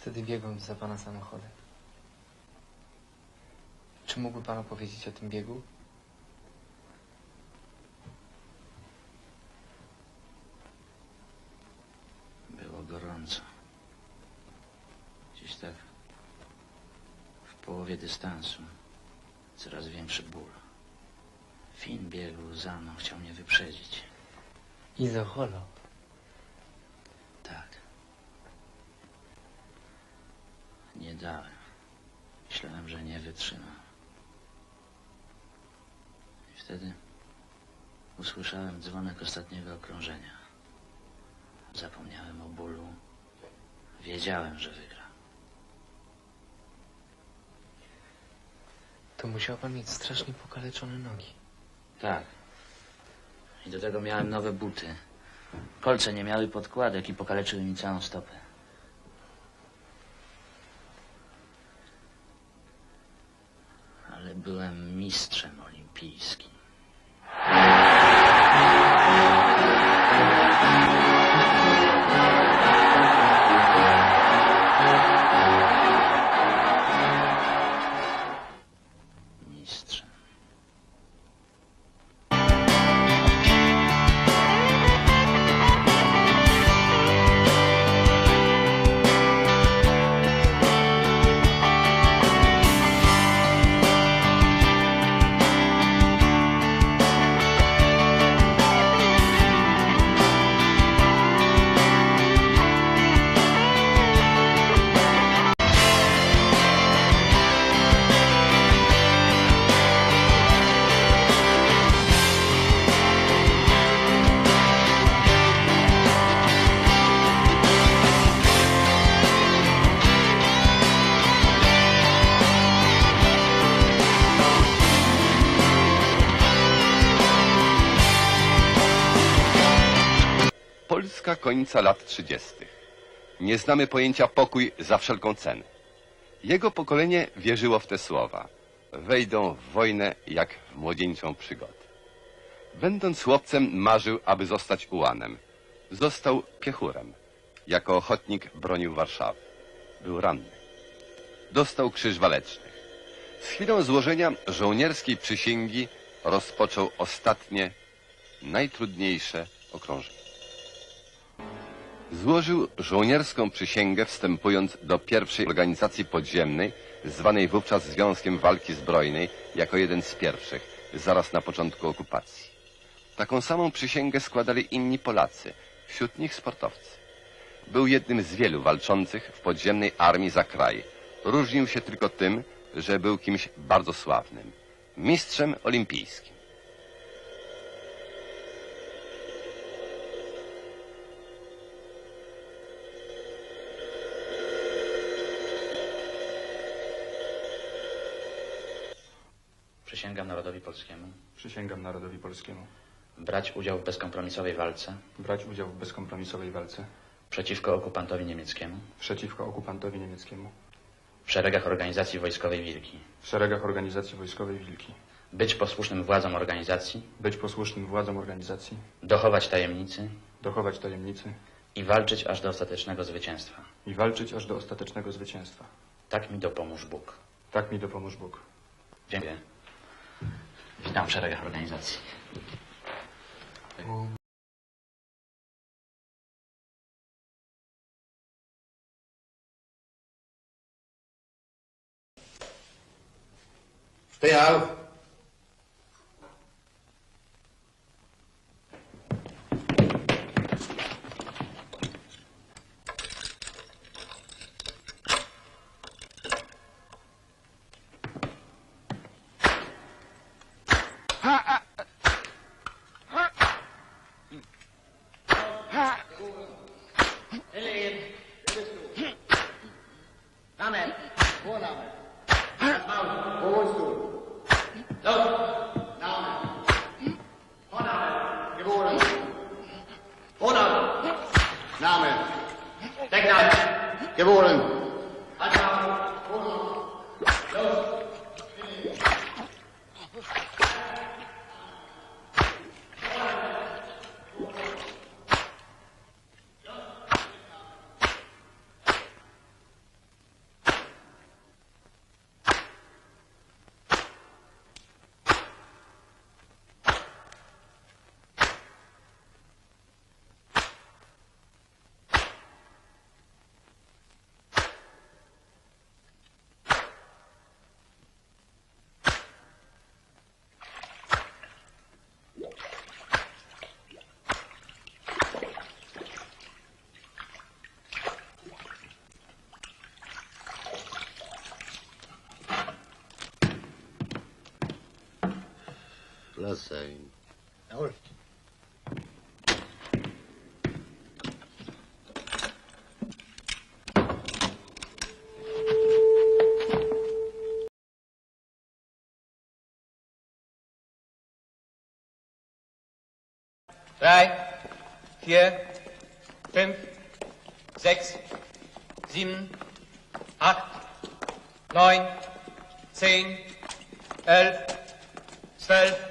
Wtedy biegłem za pana samochodem. Czy mógłby pan opowiedzieć o tym biegu? Było gorąco. Gdzieś tak w połowie dystansu coraz większy ból. Fin biegł za mną, chciał mnie wyprzedzić. Izocholo. Tak. Nie dałem. Myślałem, że nie wytrzymam. I wtedy usłyszałem dzwonek ostatniego okrążenia. Zapomniałem o bólu. Wiedziałem, że wygra. To musiał pan mieć strasznie pokaleczone nogi. Tak. I do tego miałem nowe buty. Kolce nie miały podkładek i pokaleczyły mi całą stopę. Byłem mistrzem olimpijskim. Końca lat 30. Nie znamy pojęcia pokój za wszelką cenę. Jego pokolenie wierzyło w te słowa. Wejdą w wojnę jak w młodzieńczą przygodę. Będąc chłopcem marzył, aby zostać ułanem. Został piechurem. Jako ochotnik bronił Warszawy. Był ranny. Dostał krzyż waleczny. Z chwilą złożenia żołnierskiej przysięgi rozpoczął ostatnie, najtrudniejsze okrążenie. Złożył żołnierską przysięgę wstępując do pierwszej organizacji podziemnej, zwanej wówczas Związkiem Walki Zbrojnej, jako jeden z pierwszych, zaraz na początku okupacji. Taką samą przysięgę składali inni Polacy, wśród nich sportowcy. Był jednym z wielu walczących w podziemnej armii za kraj. Różnił się tylko tym, że był kimś bardzo sławnym. Mistrzem olimpijskim. Przysięgam narodowi polskiemu Przysięgam narodowi polskiemu brać udział w bezkompromisowej walce brać udział w bezkompromisowej walce przeciwko okupantowi niemieckiemu przeciwko okupantowi niemieckiemu w szeregach organizacji wojskowej Wilki. w szeregach organizacji wojskowej Wilki, Być posłusznym władzom organizacji, być posłusznym władzom organizacji, dochować tajemnicy dochować tajemnicy i walczyć aż do ostatecznego zwycięstwa. i walczyć aż do ostatecznego zwycięstwa. Tak mi dopomóż Bóg. Tak mi dopomóż Bóg. Dziękuję. Witam w szeregach organizacji. Steh Namen. Voorname. Huisbouw. Woonstoel. Loop. Name. Vorname. Geboren. Vorname. Name. Deknaam. Geboren. Klasse. Jawohl. Drei, vier, fünf, sechs, sieben, acht, neun, zehn, elf, zwölf,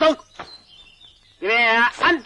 走。预备安